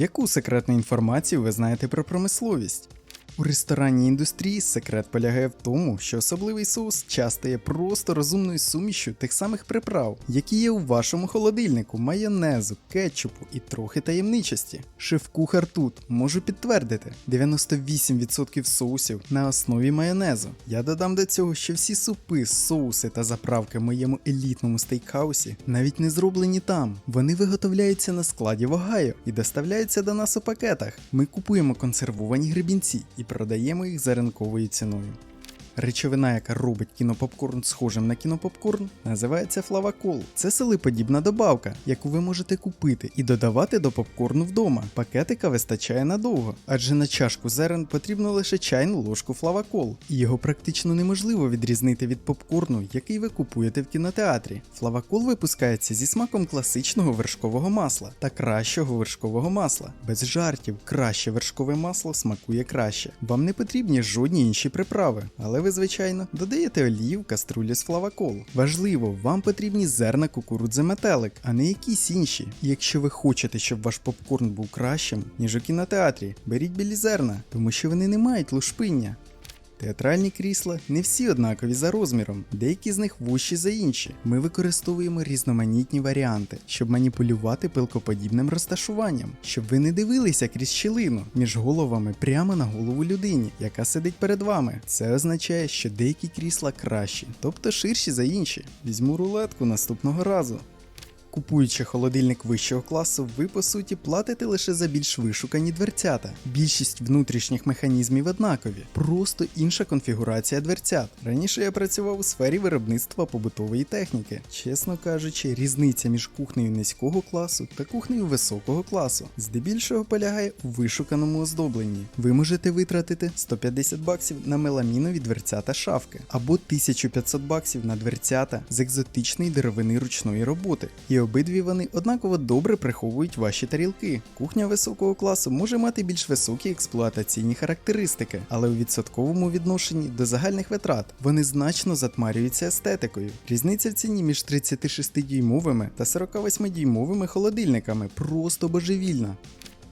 Яку секретну інформацію ви знаєте про промисловість? У ресторанній індустрії секрет полягає в тому, що особливий соус часто є просто розумною сумішю тих самих приправ, які є у вашому холодильнику, майонезу, кетчупу і трохи таємничості. Шеф-кухар тут можу підтвердити: 98% соусів на основі майонезу. Я додам до цього, що всі супи, соуси та заправки в моєму елітному стейкхаусі навіть не зроблені там. Вони виготовляються на складі в Огайо і доставляються до нас у пакетах. Ми купуємо консервовані гребінці і продаємо їх за ринковою ціною. Речовина, яка робить кінопопкорн схожим на кінопопкорн, називається флавакол. Це селиподібна добавка, яку ви можете купити і додавати до попкорну вдома. Пакетика вистачає надовго, адже на чашку зерен потрібно лише чайну ложку флавакол, і його практично неможливо відрізнити від попкорну, який ви купуєте в кінотеатрі. Флавакол випускається зі смаком класичного вершкового масла та кращого вершкового масла. Без жартів, краще вершкове масло смакує краще. Вам не потрібні жодні інші приправи, але ви, звичайно, додаєте олію в каструлі з флаваколу. Важливо, вам потрібні зерна кукурудзи метелик, а не якісь інші. Якщо ви хочете, щоб ваш попкорн був кращим, ніж у кінотеатрі, беріть білі зерна, тому що вони не мають лушпиння. Театральні крісла не всі однакові за розміром, деякі з них вущі за інші. Ми використовуємо різноманітні варіанти, щоб маніпулювати пилкоподібним розташуванням, щоб ви не дивилися крізь щілину між головами прямо на голову людині, яка сидить перед вами. Це означає, що деякі крісла кращі, тобто ширші за інші. Візьму рулетку наступного разу. Купуючи холодильник вищого класу, ви по суті платите лише за більш вишукані дверцята. Більшість внутрішніх механізмів однакові, просто інша конфігурація дверцят. Раніше я працював у сфері виробництва побутової техніки. Чесно кажучи, різниця між кухнею низького класу та кухнею високого класу здебільшого полягає у вишуканому оздобленні. Ви можете витратити 150 баксів на меламінові дверцята шафки або 1500 баксів на дверцята з екзотичної деревини ручної роботи. І обидві вони однаково добре приховують ваші тарілки. Кухня високого класу може мати більш високі експлуатаційні характеристики, але у відсотковому відношенні до загальних витрат вони значно затмарюються естетикою. Різниця в ціні між 36-дюймовими та 48-дюймовими холодильниками просто божевільна.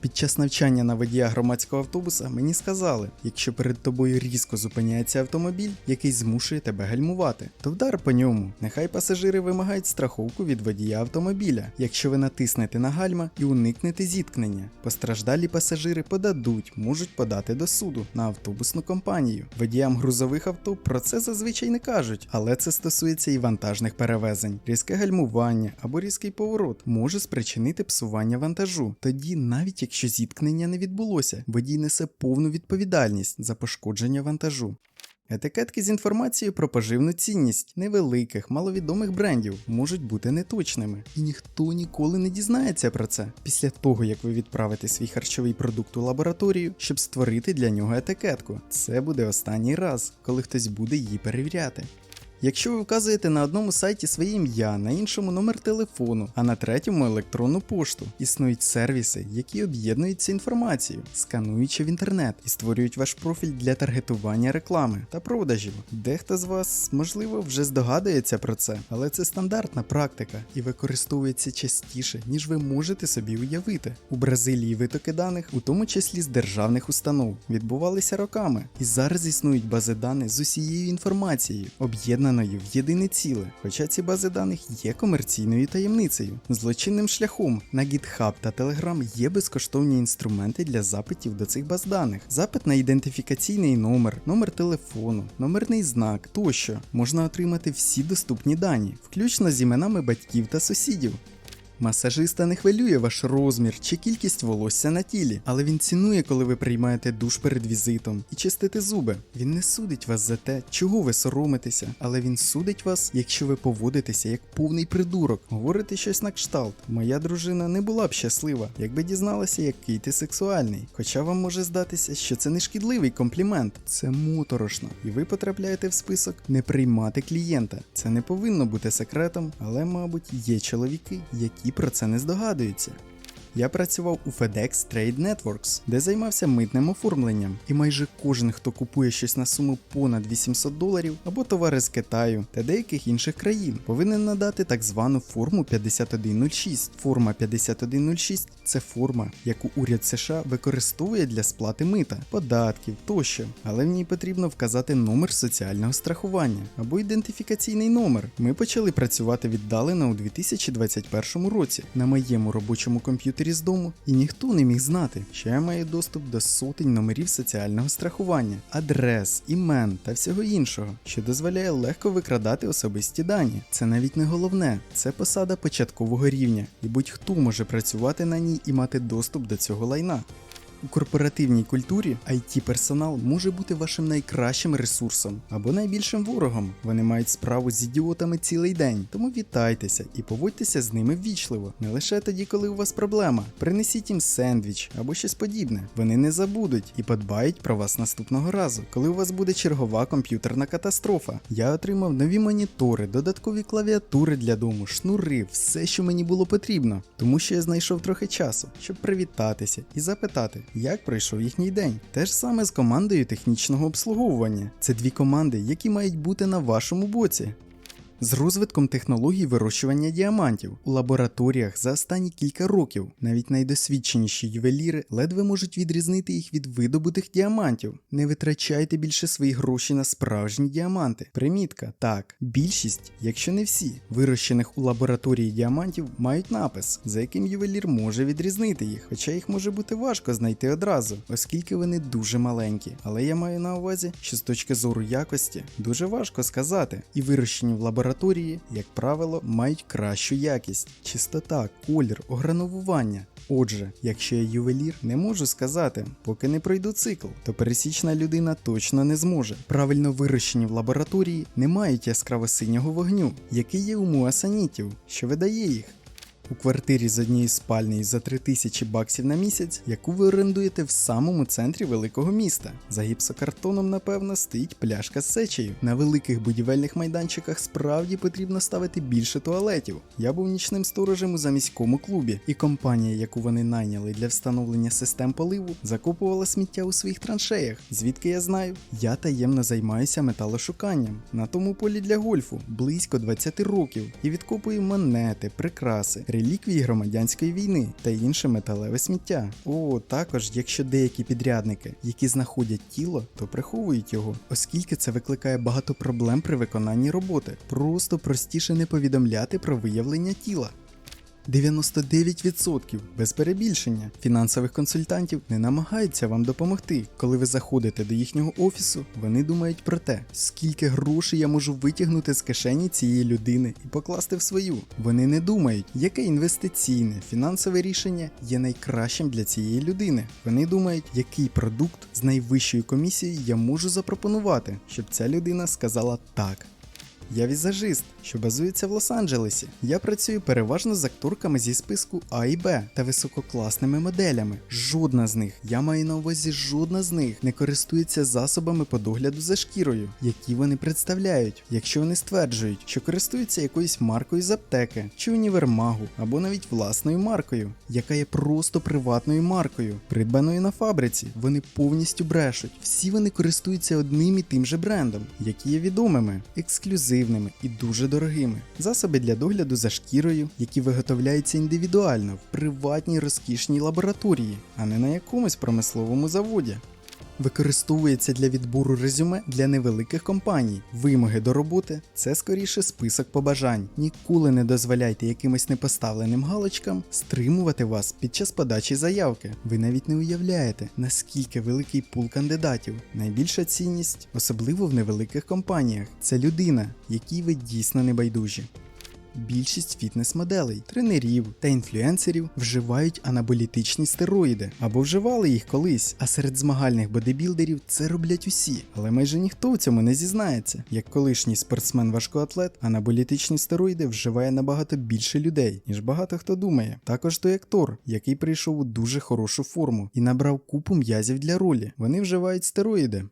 Під час навчання на водія громадського автобуса мені сказали, якщо перед тобою різко зупиняється автомобіль, який змушує тебе гальмувати, то вдар по ньому. Нехай пасажири вимагають страховку від водія автомобіля, якщо ви натиснете на гальма і уникнете зіткнення. Постраждалі пасажири подадуть, можуть подати до суду на автобусну компанію. Водіям грузових авто про це зазвичай не кажуть, але це стосується і вантажних перевезень. Різке гальмування або різкий поворот може спричинити псування вантажу. Тоді навіть якщо зіткнення не відбулося, водій несе повну відповідальність за пошкодження вантажу. Етикетки з інформацією про поживну цінність невеликих, маловідомих брендів можуть бути неточними, і ніхто ніколи не дізнається про це після того, як ви відправите свій харчовий продукт у лабораторію, щоб створити для нього етикетку. Це буде останній раз, коли хтось буде її перевіряти. Якщо ви вказуєте на одному сайті своє ім'я, на іншому номер телефону, а на третьому електронну пошту, існують сервіси, які об'єднують цю інформацію, скануючи в інтернет і створюють ваш профіль для таргетування реклами та продажів. Дехто з вас, можливо, вже здогадується про це, але це стандартна практика і використовується частіше, ніж ви можете собі уявити. У Бразилії витоки даних, у тому числі з державних установ, відбувалися роками, і зараз існують бази даних з усією інформацією, об'єднаною в єдине ціле. Хоча ці бази даних є комерційною таємницею. Злочинним шляхом на GitHub та Telegram є безкоштовні інструменти для запитів до цих баз даних. Запит на ідентифікаційний номер, номер телефону, номерний знак тощо можна отримати всі доступні дані, включно з іменами батьків та сусідів. Масажиста не хвилює ваш розмір чи кількість волосся на тілі, але він цінує, коли ви приймаєте душ перед візитом і чистите зуби. Він не судить вас за те, чого ви соромитеся, але він судить вас, якщо ви поводитеся як повний придурок, говорите щось на кшталт. Моя дружина не була б щаслива, якби дізналася, який ти сексуальний. Хоча вам може здатися, що це не шкідливий комплімент, це моторошно, і ви потрапляєте в список не приймати клієнта. Це не повинно бути секретом, але, мабуть, є чоловіки, які про це не здогадуються. Я працював у FedEx Trade Networks, де займався митним оформленням. І майже кожен, хто купує щось на суму понад 800 доларів або товари з Китаю та деяких інших країн, повинен надати так звану форму 5106. Форма 5106 це форма, яку уряд США використовує для сплати мита, податків тощо, але в ній потрібно вказати номер соціального страхування або ідентифікаційний номер. Ми почали працювати віддалено у 2021 році на моєму робочому комп'ютері з дому, і ніхто не міг знати, що я маю доступ до сотень номерів соціального страхування, адрес, імен та всього іншого, що дозволяє легко викрадати особисті дані. Це навіть не головне, це посада початкового рівня, і будь-хто може працювати на ній і мати доступ до цього лайна. У корпоративній культурі it персонал може бути вашим найкращим ресурсом або найбільшим ворогом. Вони мають справу з ідіотами цілий день, тому вітайтеся і поводьтеся з ними ввічливо. Не лише тоді, коли у вас проблема. Принесіть їм сендвіч або щось подібне. Вони не забудуть і подбають про вас наступного разу, коли у вас буде чергова комп'ютерна катастрофа. Я отримав нові монітори, додаткові клавіатури для дому, шнури, все, що мені було потрібно, тому що я знайшов трохи часу, щоб привітатися і запитати як пройшов їхній день. Те ж саме з командою технічного обслуговування. Це дві команди, які мають бути на вашому боці. З розвитком технологій вирощування діамантів у лабораторіях за останні кілька років навіть найдосвідченіші ювеліри ледве можуть відрізнити їх від видобутих діамантів. Не витрачайте більше свої гроші на справжні діаманти. Примітка, так, більшість, якщо не всі, вирощених у лабораторії діамантів мають напис, за яким ювелір може відрізнити їх, хоча їх може бути важко знайти одразу, оскільки вони дуже маленькі. Але я маю на увазі, що з точки зору якості дуже важко сказати, і вирощені в лабораторії лабораторії, як правило, мають кращу якість, чистота, колір, огранувування. Отже, якщо я ювелір, не можу сказати, поки не пройду цикл, то пересічна людина точно не зможе. Правильно вирощені в лабораторії не мають яскраво синього вогню, який є у муасанітів, що видає їх. У квартирі з однієї спальні за 3000 баксів на місяць, яку ви орендуєте в самому центрі великого міста. За гіпсокартоном, напевно, стоїть пляшка з сечею. На великих будівельних майданчиках справді потрібно ставити більше туалетів. Я був нічним сторожем у заміському клубі, і компанія, яку вони найняли для встановлення систем поливу, закопувала сміття у своїх траншеях. Звідки я знаю? Я таємно займаюся металошуканням на тому полі для гольфу близько 20 років і відкопую монети, прикраси реліквії громадянської війни та інше металеве сміття. О, також, якщо деякі підрядники, які знаходять тіло, то приховують його, оскільки це викликає багато проблем при виконанні роботи. Просто простіше не повідомляти про виявлення тіла. 99% без перебільшення фінансових консультантів не намагаються вам допомогти. Коли ви заходите до їхнього офісу, вони думають про те, скільки грошей я можу витягнути з кишені цієї людини і покласти в свою. Вони не думають, яке інвестиційне фінансове рішення є найкращим для цієї людини. Вони думають, який продукт з найвищою комісією я можу запропонувати, щоб ця людина сказала так. Я візажист, що базується в Лос-Анджелесі. Я працюю переважно з акторками зі списку А і Б та висококласними моделями. Жодна з них, я маю на увазі, жодна з них не користується засобами по догляду за шкірою, які вони представляють, якщо вони стверджують, що користуються якоюсь маркою з аптеки чи універмагу, або навіть власною маркою, яка є просто приватною маркою, придбаною на фабриці. Вони повністю брешуть. Всі вони користуються одним і тим же брендом, які є відомими, ексклюзивними і дуже дорогими. Засоби для догляду за шкірою, які виготовляються індивідуально в приватній розкішній лабораторії, а не на якомусь промисловому заводі. Використовується для відбору резюме для невеликих компаній. Вимоги до роботи це скоріше список побажань. Ніколи не дозволяйте якимось непоставленим галочкам стримувати вас під час подачі заявки. Ви навіть не уявляєте, наскільки великий пул кандидатів. Найбільша цінність, особливо в невеликих компаніях, це людина, якій ви дійсно не байдужі. Більшість фітнес-моделей, тренерів та інфлюенсерів вживають анаболітичні стероїди або вживали їх колись. А серед змагальних бодибілдерів це роблять усі, але майже ніхто в цьому не зізнається. Як колишній спортсмен-важкоатлет, анаболітичні стероїди вживає набагато більше людей, ніж багато хто думає. Також той актор, який прийшов у дуже хорошу форму і набрав купу м'язів для ролі. Вони вживають стероїди.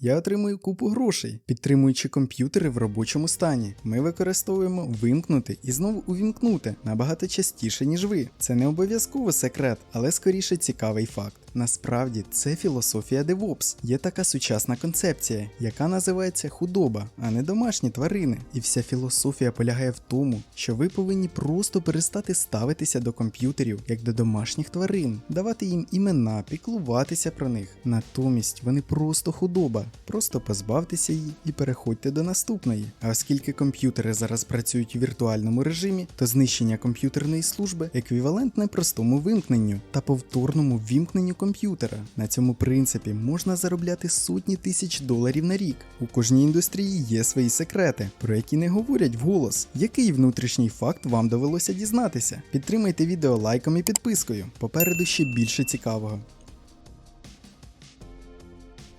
Я отримую купу грошей, підтримуючи комп'ютери в робочому стані. Ми використовуємо вимкнути і знову увімкнути набагато частіше, ніж ви. Це не обов'язково секрет, але скоріше цікавий факт. Насправді це філософія DevOps. Є така сучасна концепція, яка називається худоба, а не домашні тварини. І вся філософія полягає в тому, що ви повинні просто перестати ставитися до комп'ютерів як до домашніх тварин, давати їм імена, піклуватися про них. Натомість вони просто худоба. Просто позбавтеся її і переходьте до наступної. А оскільки комп'ютери зараз працюють у віртуальному режимі, то знищення комп'ютерної служби еквівалентне простому вимкненню та повторному вімкненню комп'ютера. На цьому принципі можна заробляти сотні тисяч доларів на рік. У кожній індустрії є свої секрети, про які не говорять вголос. Який внутрішній факт вам довелося дізнатися? Підтримайте відео лайком і підпискою. Попереду ще більше цікавого.